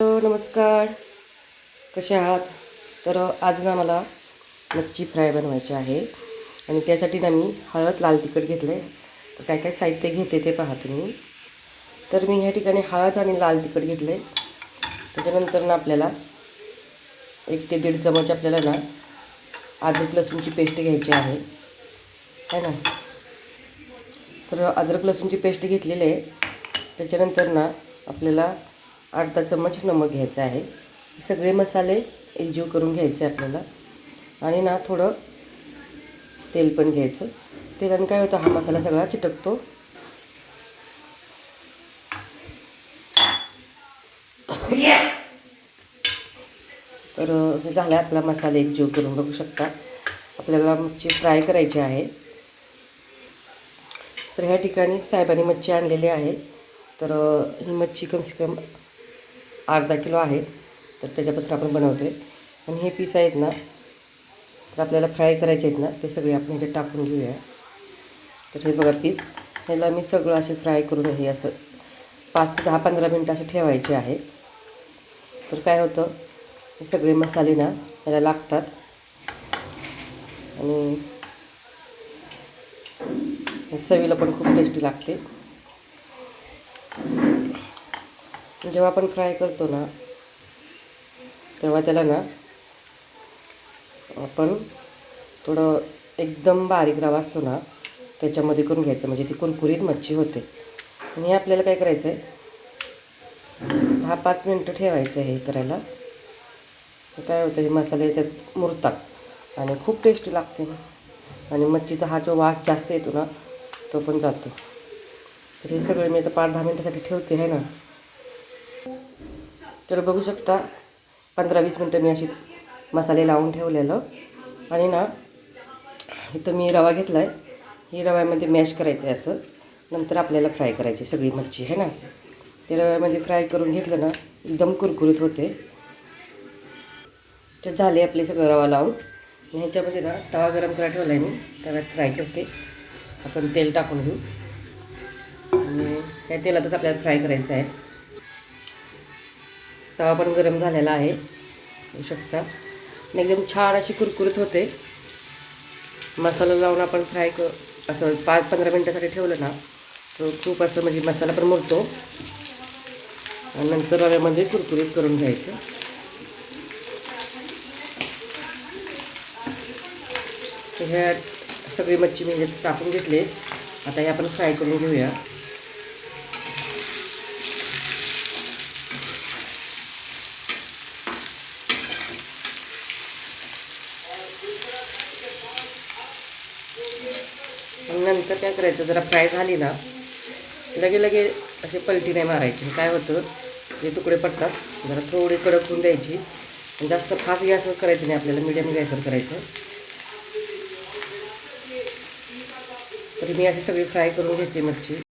Hello नमस्कार. कसे आहात? तर आज ना मला मच्छी फ्राय बनवायची आहे. आणि त्यासाठी ना मी हळद लाल तिखट घेतलं आहे तर काय काय साहित्य घेते ते पहा तुम्ही. तर मी ह्या ठिकाणी हळद आणि लाल तिखट घेतलं आहे त्याच्यानंतर ना आपल्याला एक ते दीड चमच आपल्याला ना अद्रक लसूणची पेस्ट घ्यायची आहे. है ना? तर अद्रक लसूणची पेस्ट घेतलेली आहे. त्याच्यानंतर ना आपल्याला अर्धा चम्मच नमक घ्यायचं आहे. सगळे मसाले एकजीव करून घ्यायचे आपल्याला. आणि ना थोडं तेल पण घ्यायचं. तेलाने काय होतं हा मसाला सगळा चिटकतो. तर हे झालं आपला मसाला एकजीव करून. बघू शकता आपल्याला मच्छी फ्राय करायची आहे. तर ह्या ठिकाणी साहेबांनी मच्छी आणलेली आहे. तर ही मच्छी कम से कम अर्धा किलो आहे तर त्याच्यापासून आपण बनवतो आहे आणि हे पीस आहेत ना तर आपल्याला फ्राय करायचे आहेत ना ते सगळे आपण इथे टाकून घेऊया. तर हे बघा पीस ह्याला मी सगळं असे फ्राय करून हे असं पाच ते दहा पंधरा मिनटं असे ठेवायचे आहे. तर काय होतं हे सगळे मसाले ना ह्याला लागतात. आणि चवीला पण खूप टेस्टी लागते. जेव्हा आपण फ्राय करतो ना तेव्हा त्याला ना आपण थोडं एकदम बारीक रवा असतो ना त्याच्यामध्ये करून घ्यायचं. म्हणजे ती कुरकुरीत मच्छी होते. आणि आपल्याला काय करायचं आहे दहा पाच मिनटं ठेवायचं आहे हे करायला. काय होतं हे मसाले त्यात मुरतात आणि खूप टेस्टी लागते. आणि मच्छीचा हा जो वास जास्त येतो ना तो पण जातो. तर हे सगळे मी आता पाच दहा मिनटासाठी ठेवते आहे ना? तर बघू शकता पंधरा वीस मिनटं मी अशी मसाले लावून ठेवलेलं. आणि ना इथं मी रवा घेतला आहे ही रव्यामध्ये मॅश करायचं आहे असं. नंतर आपल्याला फ्राय करायची सगळी मच्छी आहे ना? ते रव्यामध्ये फ्राय करून घेतलं ना एकदम कुरकुरीत होते. तर झाले आपले सगळं रवा लावून. ह्याच्यामध्ये ना तवा गरम करायला ठेवला आहे मी. तव्यात फ्राय करते. आपण तेल टाकून घेऊ. आणि त्या तेलातच आपल्याला फ्राय करायचं आहे. तवा पण गरम झालेला आहे. होऊ शकता. एकदम छान अशी कुरकुरीत होते. मसाला लावून आपण फ्राय क असं पाच पंधरा मिनटासाठी ठेवलं ना तर खूप असं म्हणजे मसाला पण मुरतो. आणि नंतर रव्यामध्ये कुरकुरीत करून घ्यायचं. ह्या सगळी मच्छी मी टाकून घेतले. आता हे आपण फ्राय करून घेऊया. नंतर काय करायचं जरा फ्राय झाली ना लगे लगे असे पलटी नाही मारायची. काय होतं जे तुकडे पडतात जरा थोडी कडक होऊन द्यायची. आणि जास्त फास्ट गॅसवर करायचं नाही आपल्याला मिडियम गॅसवर करायचं. तरी मी अशी सगळी फ्राय करून घेते मच्छी.